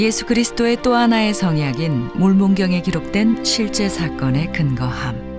예수 그리스도의 또 하나의 성약인 몰몬경에 기록된 실제 사건의 근거함.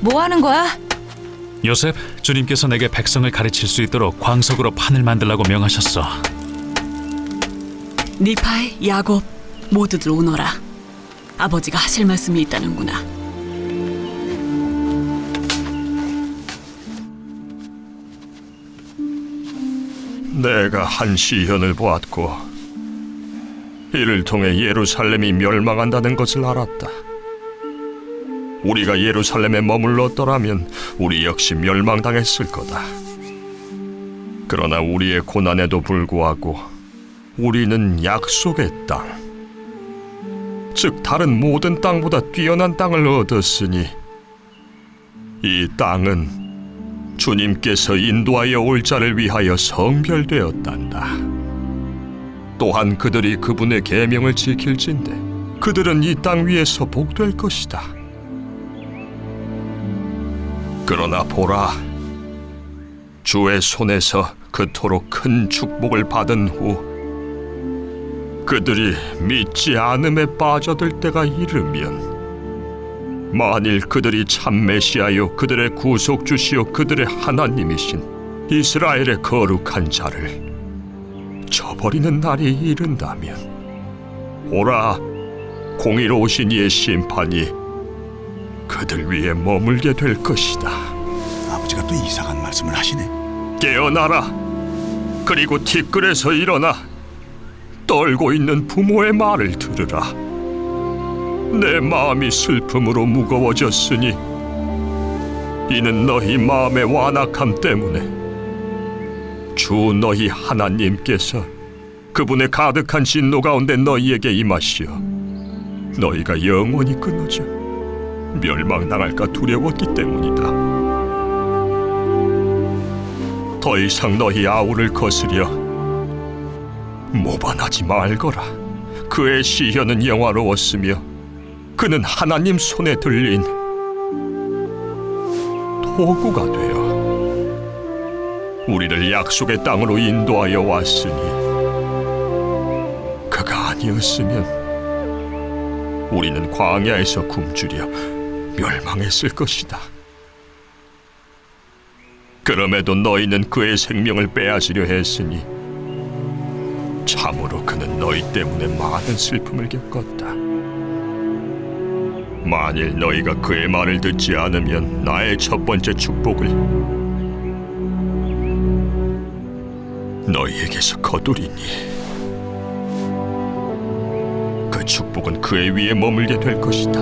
뭐 하는 거야? 요셉, 주님께서 내게 백성을 가르칠 수 있도록 광석으로 판을 만들라고 명하셨어. 니파의 야곱 모두들 오너라. 아버지가 하실 말씀이 있다는구나. 내가 한 시현을 보았고 이를 통해 예루살렘이 멸망한다는 것을 알았다. 우리가 예루살렘에 머물렀더라면 우리 역시 멸망당했을 거다. 그러나 우리의 고난에도 불구하고 우리는 약속의 땅, 즉 다른 모든 땅보다 뛰어난 땅을 얻었으니 이 땅은 주님께서 인도하여 올 자를 위하여 성별되었단다. 또한 그들이 그분의 계명을 지킬진대 그들은 이 땅 위에서 복될 것이다. 그러나 보라, 주의 손에서 그토록 큰 축복을 받은 후 그들이 믿지 않음에 빠져들 때가 이르면 만일 그들이 참 메시아요 그들의 구속주시요 그들의 하나님이신 이스라엘의 거룩한 자를 저버리는 날이 이른다면 오라 공의로우신 이의 심판이 그들 위에 머물게 될 것이다. 아버지가 또 이상한 말씀을 하시네. 깨어나라. 그리고 티끌에서 일어나 떨고 있는 부모의 말을 들으라. 내 마음이 슬픔으로 무거워졌으니 이는 너희 마음의 완악함 때문에 주 너희 하나님께서 그분의 가득한 진노 가운데 너희에게 임하시어 너희가 영원히 끊어져 멸망당할까 두려웠기 때문이다. 더 이상 너희 아우를 거스려 모반하지 말거라. 그의 시현은 영화로웠으며 그는 하나님 손에 들린 도구가 되어 우리를 약속의 땅으로 인도하여 왔으니 그가 아니었으면 우리는 광야에서 굶주려 멸망했을 것이다. 그럼에도 너희는 그의 생명을 빼앗으려 했으니 참으로 그는 너희 때문에 많은 슬픔을 겪었다. 만일 너희가 그의 말을 듣지 않으면 나의 첫 번째 축복을 너희에게서 거두리니 그 축복은 그의 위에 머물게 될 것이다.